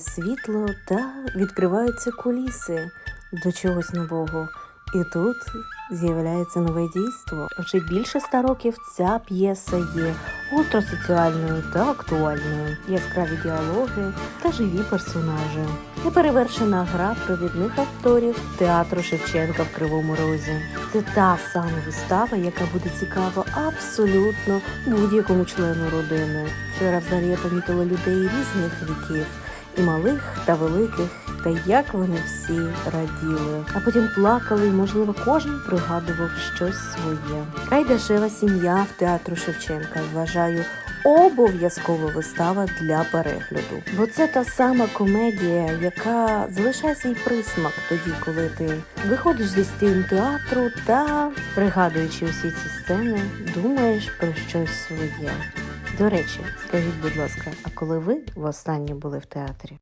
світло та відкриваються куліси до чогось нового. І тут з'являється нове дійство. Вже більше ста років ця п'єса є гостросоціальною та актуальною, яскраві діалоги та живі персонажі. Неперевершена гра провідних акторів театру Шевченка в Кривому Розі. Це та сама вистава, яка буде цікава абсолютно будь-якому члену родини. Вчора взагалі я помітила людей різних віків, і малих та великих, та як вони всі раділи. А потім плакали, і, можливо, кожен пригадував щось своє. Кайдашева сім'я в театру Шевченка вважаю. Обов'язкова вистава для перегляду, бо це та сама комедія, яка залишає свій присмак тоді, коли ти виходиш зі стін театру та, пригадуючи усі ці сцени, думаєш про щось своє. До речі, скажіть, будь ласка, а коли ви востаннє були в театрі?